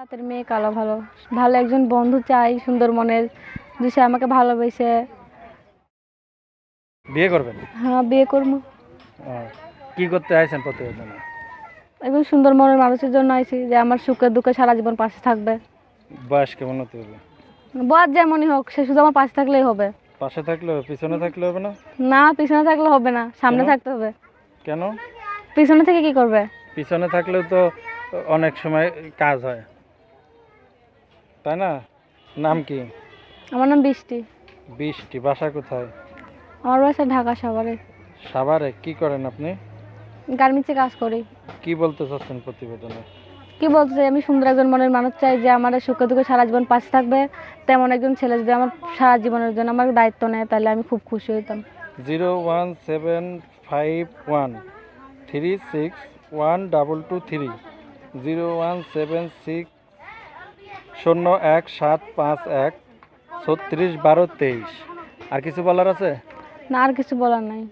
জাতের মেয়ে কালো ভালো। ভালো একজন বন্ধু চাই সুন্দর মনের যে সে আমাকে ভালোবেসে। বিয়ে করবেন? হ্যাঁ বিয়ে করব। কি করতে আইছেন প্রতিবেদনে? একজন সুন্দর মনের মানুষের জন্য আইছি যে আমার সুখে দুঃখে সারা জীবন পাশে থাকবে। বয়স কেমন হতে হবে বর যেমনই হোক সে শুধু আমার পাশে থাকলেই হবে। পাশে থাকলে হবে পিছনে থাকলে হবে না? না পিছনে থাকলে হবে না সামনে থাকতে হবে। কেন? পিছনে থেকে কি করবে? পিছনে থাকলেও তো অনেক সময় কাজ হয়। তাই না? নাম কি? আমার নাম বৃষ্টি। বৃষ্টি বাসা কোথায়? আমার বাসা ঢাকা সাভারে। সাভারে? কি করেন আপনি? গার্মেন্টসে কাজ করি। কি বলতে চাচ্ছেন প্রতিবেদনে? কি বলতে চাই আমি সুন্দর একজন মনের মানুষ চাই যে আমার সুখে দুঃখে সারা জীবন পাশে থাকবে। তেমন একজন ছেলে যদি আমার সারা জীবনের জন্য আমার দায়িত্ব নেয় তাহলে আমি খুব খুশি হইতাম। Zero one seven five one three six one double two three. Zero one seven six শূন্য এক সাত পাঁচ এক ছত্রিশ বারো তেইশ। আর কিছু বলার আছে? না, আর কিছু বলার নাই।